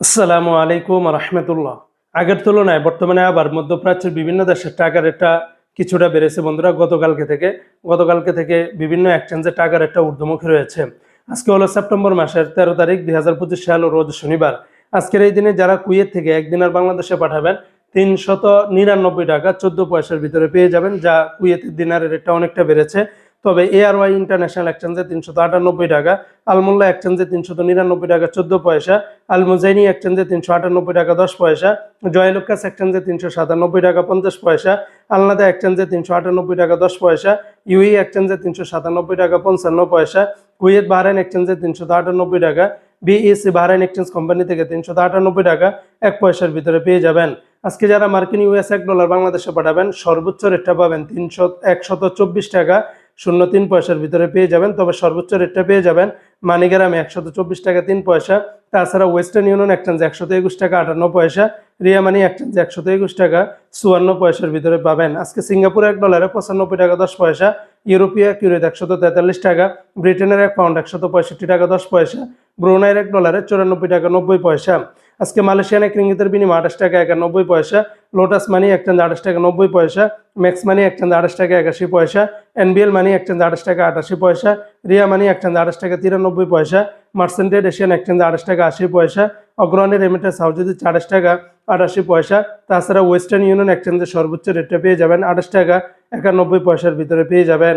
আসসালামু আলাইকুম রহমতুল্লাহ। আগের তুলনায় বর্তমানে আবার মধ্যপ্রাচ্যের বিভিন্ন দেশের টাকার রেটটা কিছুটা বেড়েছে। বন্ধুরা, গতকালকে থেকে গতকালকে থেকে বিভিন্ন এক্সচেঞ্জে টাকার রেটটা ঊর্ধ্বমুখী রয়েছে। আজকে হলো সেপ্টেম্বর মাসের তেরো তারিখ, দুই হাজার পঁচিশ সাল, রোজ শনিবার। আজকের এই দিনে যারা কুয়েত থেকে একদিন আর বাংলাদেশে পাঠাবেন, তিনশত নিরানব্বই টাকা চোদ্দ পয়সার ভিতরে পেয়ে যাবেন, যা কুয়েতের দিনারের রেটটা অনেকটা বেড়েছে। তবে এআরওয়াই ইন্টারন্যাশনাল এক্সচেঞ্জে তিনশত আটানব্বই টাকা আলমোল্লা এক্সচেঞ্জে তিনশত নিরানব্বই টাকা, চোদ্দ পয়সা আল মুজাইনি এক্সচেঞ্জে তিনশো আটানব্বই টাকা, দশ পয়সা জয়লুকাস এক্সচেঞ্জে তিনশো সাতানব্বই টাকা, পঞ্চাশ পয়সা আলনাদা এক্সচেঞ্জে তিনশো আটানব্বই টাকা, দশ পয়সা ইউই এক্সচেঞ্জে তিনশো সাতানব্বই টাকা, পঞ্চান্ন পয়সা কুয়েত বাহরাইন এক্সচেঞ্জে তিনশো আটানব্বই টাকা বিইসি বাহরাইন এক্সচেঞ্জ কোম্পানি থেকে তিনশো আটানব্বই টাকা এক পয়সার ভিতরে পেয়ে যাবেন। আজকে যারা মার্কিন ইউএস এক ডলার বাংলাদেশে পাঠাবেন, সর্বোচ্চ রেটটা পাবেন তিনশো একশত চব্বিশ টাকা শূন্য তিন পয়সার ভিতরে পেয়ে যাবেন, তবে সর্বোচ্চ রেটটা পেয়ে যাবেন মানিগ্রামে একশত চব্বিশ টাকা তিন পয়সা। তাছাড়া ওয়েস্টার্ন ইউনিয়ন এক্সচেঞ্জ একশত একুশ টাকা, আটান্ন পয়সা। রিয়া মানি এক্সচেঞ্জ একশত একুশ টাকা, চুয়ান্ন পয়সার ভিতরে পাবেন। আজকে সিঙ্গাপুর এক ডলারে পঁচানব্বই টাকা দশ পয়সা, ইউরোপীয় কিউরেট একশত তেতাল্লিশ টাকা, ব্রিটেনের এক পাউন্ড একশত পঁয়ষট্টি টাকা দশ পয়সা, ব্রুনাইয়ের এক ডলারে চুরানব্বই টাকা নব্বই পয়সা। আজকে মালয়েশিয়ান এক রিঙ্গিতের বিনিময় আঠাশ টাকা একানব্বই পয়সা লোটাস মানি এক চান্দ আঠাশ টাকা নব্বই পয়সা ম্যাক্স মানি এক এক্সচেঞ্জ আঠাশ টাকা একাশি পয়সা এনবিএল মানি এক এক্সচেঞ্জ আঠাশ টাকা আটাশি পয়সা রিয়া মানি এক এক্সচেঞ্জ আঠাশ টাকা তিরানব্বই পয়সা মার্সেন্টেড এশিয়ান এক এক্সচেঞ্জ আঠাশ টাকা আশি পয়সা অগ্রণী রেমিটেন্স হাউজিতে আঠাশ টাকা আটাশি পয়সা, তাছাড়া ওয়েস্টার্ন ইউনিয়ন এক এক্সচেঞ্জের সর্বোচ্চ রেটটা পেয়ে যাবেন আঠাশ টাকা একানব্বই পয়সার ভিতরে পেয়ে যাবেন।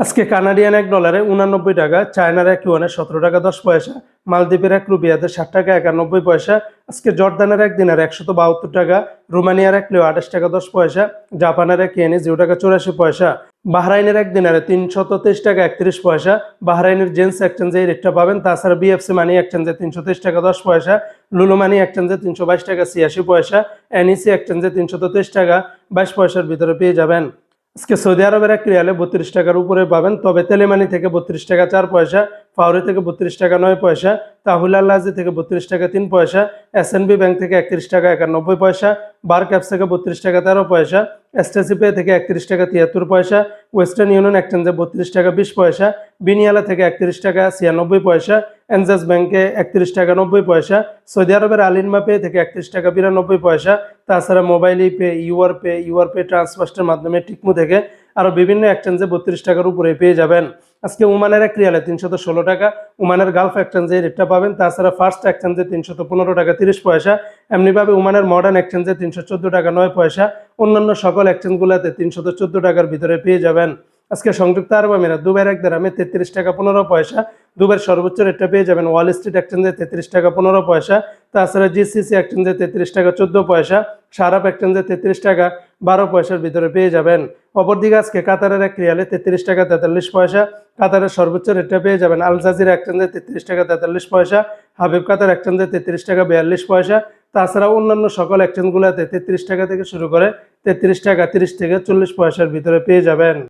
আজকে কানাডিয়ান এক ডলারে উনানব্বই টাকা, চায়নার এক ইউয়ানে সতেরো টাকা দশ পয়সা, মালদ্বীপের এক রুপিয়াতে ষাট টাকা একানব্বই পয়সা, আজকে জর্দানের এক দিনের একশত বাহাত্তর টাকা, রোমানিয়ার এক লিও আঠাশ টাকা দশ পয়সা, জাপানের এক ইয়েনে জিরো টাকা চৌরাশি পয়সা, বাহরাইনের এক দিনারে তিনশত তেইশ টাকা একত্রিশ পয়সা, বাহরাইনের জেন্স এক্সচেঞ্জে এই রেটটা পাবেন, তাছাড়া বিএফসি মানি এক্সচেঞ্জে তিনশো তেইশ টাকা দশ পয়সা, লুলু মানি এক্সচেঞ্জে তিনশো বাইশ টাকা ছিয়াশি পয়সা, এনইসি এক্সচেঞ্জে তিনশত তেইশ টাকা বাইশ পয়সার ভিতরে পেয়ে যাবেন। আজকে সৌদি আরবের এক রিয়ালে বত্রিশ টাকার উপরে পাবেন, তবে তেলেমানি থেকে বত্রিশ টাকা চার পয়সা ফাউরি থেকে বত্রিশ টাকা নয় পয়সা, তাহুল আল্লাজি থেকে বত্রিশ টাকা তিন পয়সা এসএনবি ব্যাংক থেকে একত্রিশ টাকা একানব্বই পয়সা বার ক্যাপস থেকে বত্রিশ টাকা তেরো পয়সা এসটিসি পে থেকে একত্রিশ টাকা তিয়াত্তর পয়সা ওয়েস্টার্ন ইউনিয়ন এক্সচেঞ্জে বত্রিশ টাকা বিশ পয়সা, বিনিয়ালা থেকে একত্রিশ টাকা ছিয়ানব্বই পয়সা এনজাস ব্যাংকে একত্রিশ টাকা নব্বই পয়সা সৌদি আরবের আলিনমা পে থেকে একত্রিশ টাকা বিরানব্বই পয়সা, তাছাড়া mobile pay UR pay UR pay ট্রান্সফার্স্টের মাধ্যমে টিকমু থেকে আরও বিভিন্ন এক্সচেঞ্জে বত্রিশ টাকার উপরে পেয়ে যাবেন। আজকে উমানের এক রিয়ালে তিনশত ষোলো টাকা উমানের গালফ এক্সচেঞ্জে রেটটা পাবেন। তাছাড়া ফার্স্ট এক্সচেঞ্জে তিনশত পনেরো টাকা, তিরিশ পয়সা। এমনিভাবে উমানের মডার্ন এক্সচেঞ্জে তিনশো চোদ্দ টাকা, নয় পয়সা। অন্যান্য সকল এক্সচেঞ্জগুলোতে তিনশত চোদ্দ টাকার ভিতরে পেয়ে যাবেন। আজকে সংযুক্ত আরব আমিরাত দুবার এক দামে তেত্রিশ টাকা, পনেরো পয়সা। দুবার সর্বোচ্চ রেটটা পেয়ে যাবেন। ওয়াল স্ট্রিট এক্সচেঞ্জে তেত্রিশ টাকা পনেরো পয়সা, তাছাড়া জিসিসি এক্সচেঞ্জে তেত্রিশ টাকা চোদ্দ পয়সা সারাপ এক্সচেঞ্জে তেত্রিশ টাকা বারো পয়সার ভিতরে পেয়ে যাবেন। অপরদিকে আজকে কাতারের এক রিয়ালে তেত্রিশ টাকা তেতাল্লিশ পয়সা, কাতারের সর্বোচ্চ রেটটা পেয়ে যাবেন আল জাজিরা এক্সচেঞ্জে তেত্রিশ টাকা তেতাল্লিশ পয়সা হাবিব কাতার এক্সচেঞ্জে তেত্রিশ টাকা বিয়াল্লিশ পয়সা, তাছাড়া অন্যান্য সকল এক্সচেঞ্জগুলোতে তেত্রিশ টাকা থেকে শুরু করে তেত্রিশ টাকা তিরিশ থেকে চল্লিশ পয়সার ভিতরে পেয়ে যাবেন।